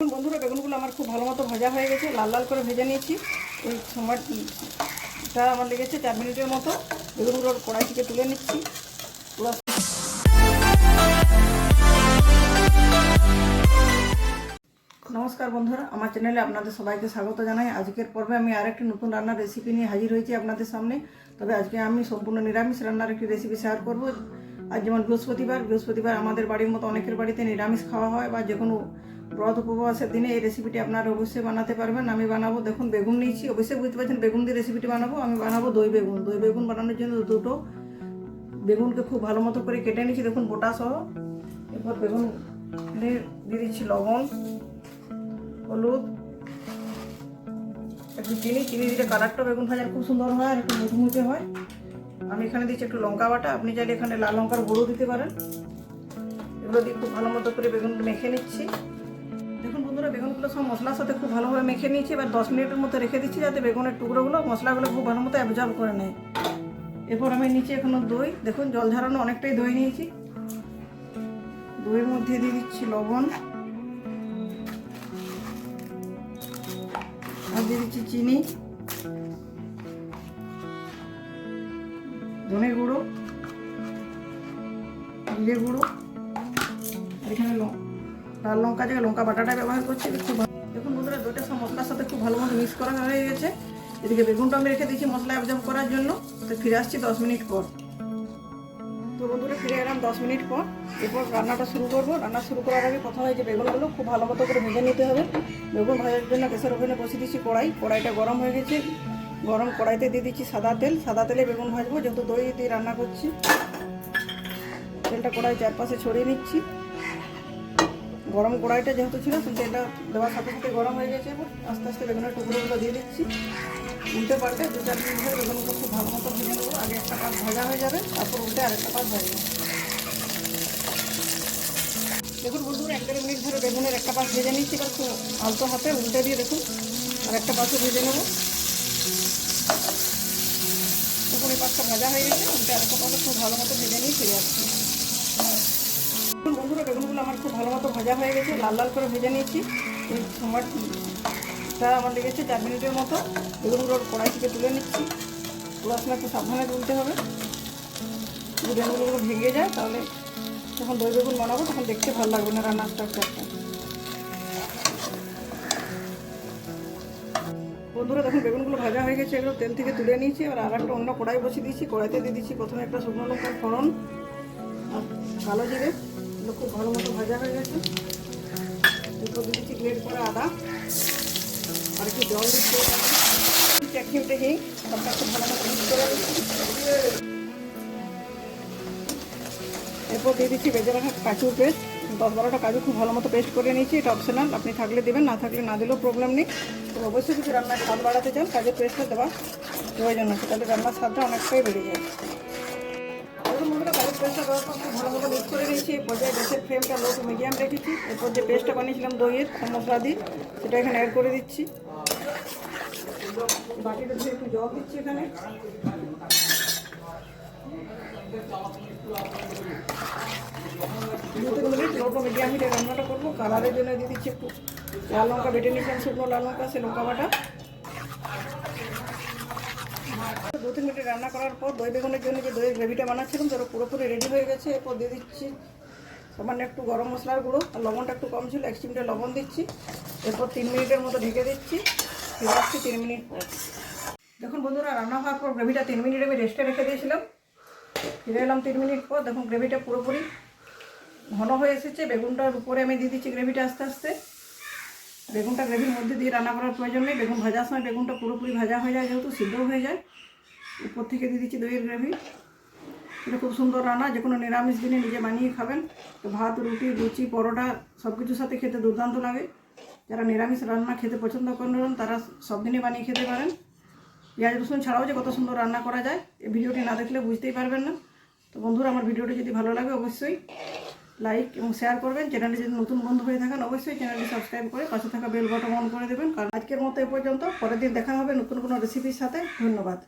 বন্ধুরা, বেগুনগুলো আমার খুব ভালো মতো ভাজা হয়ে গেছে। লাল লাল করে ভেজে নিয়েছি। এই সময়টা আমার লেগেছে চার মিনিটের মতো। বেগুনগুলো কড়াই থেকে তুলে নিচ্ছি। নমস্কার বন্ধুরা, আমার চ্যানেলে আপনাদের সবাইকে স্বাগত জানাই। আজকের পর্বে আমি আরেকটি নতুন রান্নার রেসিপি নিয়ে হাজির হয়েছি আপনাদের সামনে। তবে আজকে আমি সম্পূর্ণ নিরামিষ রান্নার একটি রেসিপি শেয়ার করব। আর যেমন বৃহস্পতিবার বৃহস্পতিবার আমাদের বাড়ির মতো অনেকের বাড়িতে নিরামিষ খাওয়া হয় বা যে কোনো ব্রত উপবাসের দিনে এই রেসিপিটি আপনারা অবশ্যই বানাতে পারবেন। আমি বানাবো, দেখুন, বেগুন নিয়েছি। অবশ্যই বুঝতে পারছেন, বেগুন দিয়ে রেসিপিটি বানাবো। আমি বানাবো দই বেগুন। দই বেগুন বানানোর জন্য দুটো বেগুনকে খুব ভালো মতো করে কেটে নিয়েছি। দেখুন গোটা সহ। এরপর বেগুন দিয়ে দিচ্ছি লবণ, হলুদ, একটু চিনি। চিনি দিলে কালারটা বেগুন ভাজার খুব সুন্দর হয় আর একটু মুচমুচে হয়। আমি এখানে দিচ্ছি একটু লঙ্কা বাটা। আপনি চাইলে এখানে লাল লঙ্কার গুঁড়ো দিতে পারেন। এগুলো দিয়ে খুব ভালো মতো করে বেগুন মেখে নিচ্ছি। বন্ধুরা বেগুনগুলো সব মশলার সাথে খুব ভালোভাবে মেখে নিয়েছি। এবার দশ মিনিটের মতো রেখে দিচ্ছি যাতে বেগুনের টুকরোগুলো মশলাগুলো খুব ভালো মতো অ্যাবজর্ব করে নেয়। এরপর আমি নিচে এখনও দই। দেখুন, জল ঝরানো অনেকটাই দই নিয়েছি। দইয়ের মধ্যে দিয়ে দিচ্ছি লবণ। আর দিয়ে দিচ্ছি চিনি। ধনে গুঁড়ো জিরে গুঁড়ো, আর এখানে ল- লাল লঙ্কা জায়গায় লঙ্কা বাটাটা ব্যবহার করছি খুব দেখুন বন্ধুরা দুটো সব মশলার সাথে খুব ভালো মতো মিক্স করা হয়ে গেছে। এদিকে বেগুনটা আমি রেখে দিয়েছি মশলা অ্যাবজর্ব করার জন্য। তো ফিরে আসছি দশ মিনিট পর। তো বন্ধুরা, ফিরে এলাম দশ মিনিট পর। এরপর রান্নাটা শুরু করব। রান্না শুরু করার আগে প্রথমে যে বেগুনগুলো খুব ভালো মতো করে ভেজে নিতে হবে। বেগুন ভাজার জন্য গ্যাসের ওভেনে বসিয়ে দিচ্ছি কড়াই। কড়াইটা গরম হয়ে গেছে। গরম কড়াইতে দিয়ে দিচ্ছি সাদা তেল। সাদা তেলে বেগুন ভাজবো, যেহেতু দই দিয়ে রান্না করছি। তেলটা কড়াই চারপাশে ছড়িয়ে নিচ্ছি। গরম কড়াইটা যেহেতু ছিল সেই তেলটা দেওয়ার সাথে সাথে গরম হয়ে গেছে আস্তে আস্তে বেগুনের টুকরোগুলো দিয়ে দিচ্ছি। উল্টে পাল্টে দু চার মিনিট ধরে বেগুনগুলো খুব ভালো মতো ভেজে নেব। আগে একটা পাশ ভাজা হয়ে যাবে, তারপর উল্টে আরেকটা পাশ ভাজবো দেখুন বন্ধুরা, এক দেড় মিনিট ধরে বেগুনের একটা পাশ ভেজে নিচ্ছি, এবার খুব আলতো হাতে উল্টে দিয়ে দেখুন, আর একটা পাশও ভেজে নেব। দেখুন, এই পাশটা ভাজা হয়ে গেছে, উল্টে আরেকটা পাশে খুব ভালো মতো ভেজে নিয়ে ফিরে আসছি। বন্ধুরা বেগুনগুলো আমার খুব ভালো মতো ভাজা হয়ে গেছে, লাল লাল করে ভেজে নিয়েছি। এই সময়টা আমার লেগেছে চার মিনিটের মতো। বেগুনগুলো কড়াই থেকে তুলে নিচ্ছি। সময় একটু সাবধানে তুলতে হবে। যদি বেগুনগুলো ভেঙে যায়, তাহলে যখন দই বেগুন বানাবো, তখন দেখতে ভালো লাগবে না রান্নার স্ট্রাকচারটা বন্ধুরা, দেখুন, বেগুনগুলো ভাজা হয়ে গেছে। এগুলো তেল থেকে তুলে নিয়েছি। আর আর একটা অন্য কড়াই বসিয়ে দিয়েছি। কড়াইতে দিয়ে দিচ্ছি প্রথমে একটা শুকনো লঙ্কার ফোড়ন আর কালো জিরে। এগুলো খুব ভালো মতো ভাজা হয়ে গেছে। দিয়ে দিচ্ছি গ্রেড করা আদা। আর একটু জল দিচ্ছি চাকরি উঠে সবটা খুব ভালো মতো মিক্স করে এরপর দিয়ে দিচ্ছি বেজে রাখা কাজুর পেস্ট দশ বারোটা কাজু খুব ভালো মতো পেস্ট করে নিয়েছি, এটা অপশনাল আপনি থাকলে দেবেন, না থাকলে না দিলেও প্রবলেম নেই। তো অবশ্যই যদি রান্নার স্বাদ বাড়াতে চান কাজুর পেস্টটা দেওয়া প্রয়োজন আছে তাহলে রান্নার স্বাদটা অনেকটাই বেড়ে যায়। পেস্টটা দেওয়ার খুব ভালো মতো মিক্স করে নিয়েছি এই পর্যায়ে গ্যাসের ফ্লেমটা লো মিডিয়াম রেখেছি। এরপর যে পেস্টটা বানিয়েছিলাম দইয়ের মশলা দিয়ে সেটা এখানে অ্যাড করে দিচ্ছি। বাটিটা ধুয়ে একটু জল দিচ্ছি এখানে। দু মিডিয়াম হিটে রান্নাটা করব। কালারের জন্য দিয়ে দিচ্ছি একটু লাল লঙ্কা, বেটে নিয়েছিলাম শুকনো লাল লঙ্কা, সে লঙ্কা বাটা। দু তিন মিনিট রান্না করার পর দই বেগুনের জন্য যে দইয়ের গ্রেভিটা বানাচ্ছিলাম, সেটা পুরোপুরি রেডি হয়ে গেছে। এরপর দিয়ে দিচ্ছি সামান্য একটু গরম মশলার গুঁড়ো, আর লবণটা একটু কম ছিল এক চিমটে লবণ দিচ্ছি। এরপর তিন মিনিটের মতো ঢেকে দিচ্ছি। ফিরে আসছি তিন মিনিট পর। দেখুন বন্ধুরা, রান্না হওয়ার পর গ্রেভিটা তিন মিনিট আমি রেস্টে রেখে দিয়েছিলাম। ফিরে এলাম তিন মিনিট পর। দেখুন, গ্রেভিটা পুরোপুরি ঘন হয়ে এসেছে। বেগুনটার উপরে আমি দিয়ে দিচ্ছি গ্রেভিটা আস্তে আস্তে। বেগুনটা গ্রেভির মধ্যে দিয়ে রান্না করার প্রয়োজন নেই। বেগুন ভাজার সময় বেগুনটা পুরোপুরি ভাজা হয়ে যায়, যেহেতু সিদ্ধও হয়ে যায়। উপর থেকে দিয়ে দিচ্ছি দইয়ের গ্রেভি। এটা খুব সুন্দর রান্না যে কোনো নিরামিষ দিনে নিজে বানিয়ে খাবেন। তো ভাত, রুটি, লুচি, পরোটা সব কিছুর সাথে খেতে দুর্দান্ত লাগে। যারা নিরামিষ রান্না খেতে পছন্দ করেন, তারা সব দিনই বানিয়ে খেতে পারেন। পেঁয়াজ, রসুন ছাড়াও যে কত সুন্দর রান্না করা যায়, এই ভিডিওটি না দেখলে বুঝতেই পারবেন না। তো বন্ধুরা, আমার ভিডিওটি যদি ভালো লাগে, অবশ্যই লাইক এবং শেয়ার করবেন। চ্যানেলে যদি নতুন বন্ধু হয়ে থাকেন, অবশ্যই চ্যানেলটি সাবস্ক্রাইব করে পাশে থাকা বেল বটন অন করে দেবেন। কারণ আজকের মতো এ পর্যন্ত। পরের দিন দেখা হবে নতুন কোনো রেসিপির সাথে। ধন্যবাদ।